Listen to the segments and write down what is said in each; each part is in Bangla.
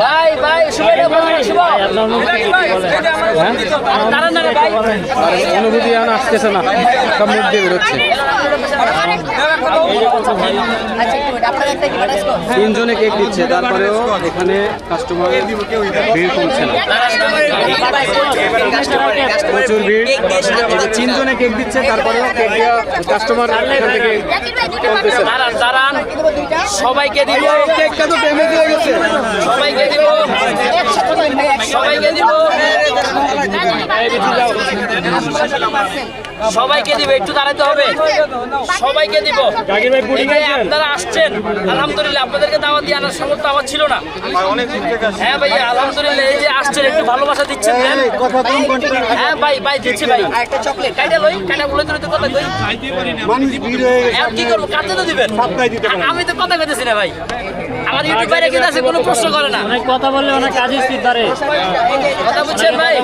ভাই ভাই অনুভূতি আসতেছে না। সব মুখ দিয়ে বেরোচ্ছে। তিনজনে কেক দিচ্ছে তারপরেও এখানে কাস্টমার ভিড় কমছে না। প্রচুর ভিড়। তিনজনে কেক দিচ্ছে তারপরেও কেক দেওয়া কাস্টমার এখান থেকে কমতেছে। সবাইকে দিব। কেকটা তো ড্যামেজ হয়ে গেছে। সবাইকে দিব। সবাইকে দিব। সবাইকে দিব একটু দাঁড়াতে হবে। সবাইকে দিব। আপনারা আসছেন। আলহামদুলিল্লাহ আপনাদেরকে দাওয়াত দিয়ে আনার সমর্থ আমার ছিল না। হ্যাঁ ভাই আলহামদুলিল্লাহ এই যে আসছেন একটু ভালোবাসা দিচ্ছেন হ্যাঁ? ভাই ভাই দিচ্ছি ভাই। একটা চকলেট। কাইটা লই কাইটা বলে তো কথা কই? মানুষ ভিড় হয়ে কি করব? তো দিবেন? আমি তো কথা কইতেছি না ভাই। আমার ইউটিউব কিন্তু আছে কোনো প্রশ্ন করে না। অনেক কথা বললে অনেক কাজে স্থির পারে কথা বুঝছেন ভাই?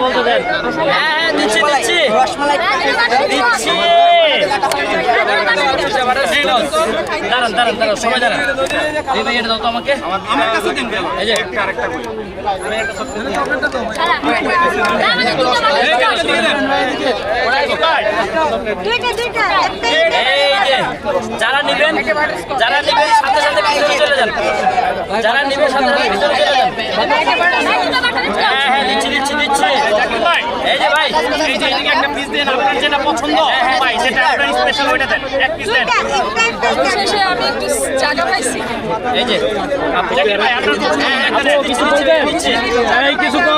হ্যাঁ হ্যাঁ দিচ্ছি দিচ্ছি। দিচ্ছি দাঁড়ান দাঁড়ান দাঁড়ান সবাই দাঁড়ান এই ভাই এটা দাও তো আমাকে এই যে দুইটা দুইটা এই যে যারা নেবেন যারা নেবেন সাথে সাথে ভিতরে চলে যান যারা নেবেন সাথে সাথে ভিতরে চলে যান হ্যাঁ হ্যাঁ দিচ্ছি দিচ্ছি দিচ্ছি এই এই দেন যেটা পছন্দ ভাই সেটা আপনার স্পেশাল ওইটা দেন এক পিস দেন শেষে আমি একটু জায়গা পাইছি এই যে আপনি ভাই একটা দেন, এই কিছু যেটা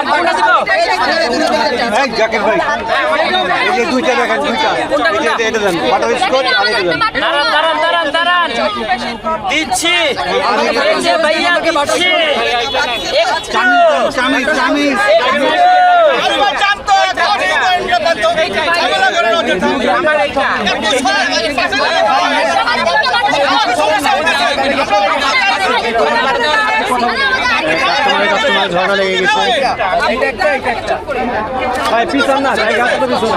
আপনারা দিব জাকির ভাই এই যে দুইটা দেখেন দুইটা। এটা এটা দেন বাটার স্কচ আর এটা দেন। দাঁড়ান দাঁড়ান দাঁড়ান দাঁড়ান। দিচ্ছি। যে ভাইয়া দিচ্ছি। একটু চামিচ। চামিচ কাস্টমার কাস্টমার ঝগড়া লেগে গেছে ভাই পিছন না জায়গা তো পিছন